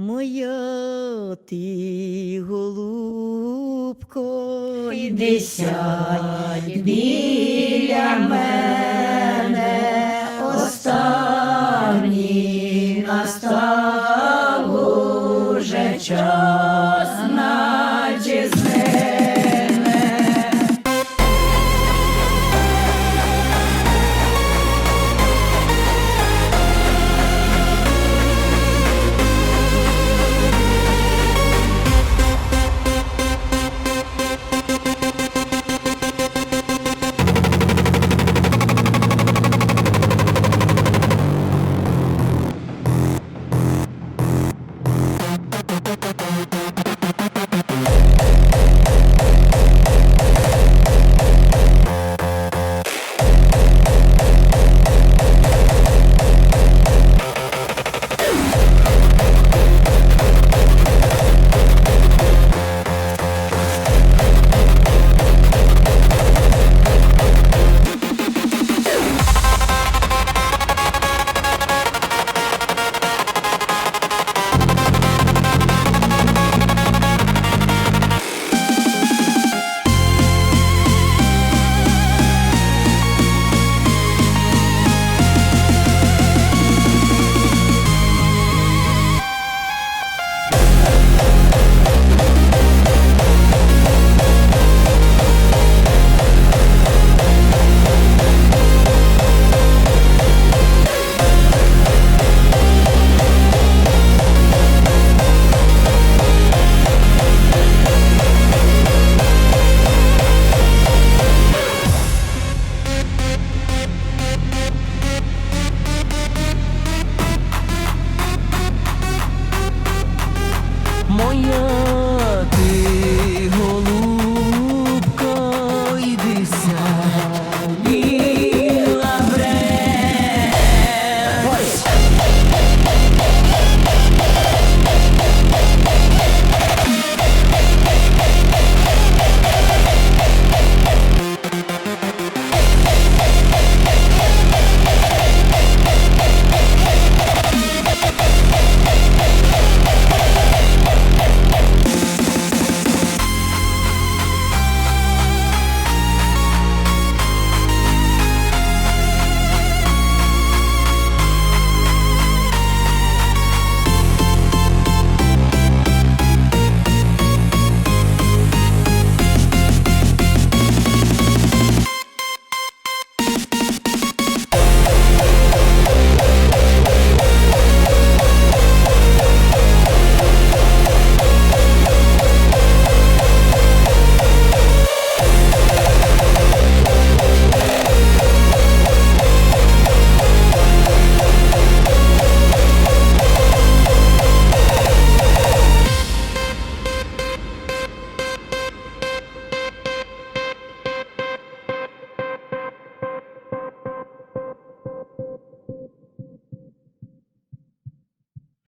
Моя ти голубко, Іди сядь біля мене, останній настав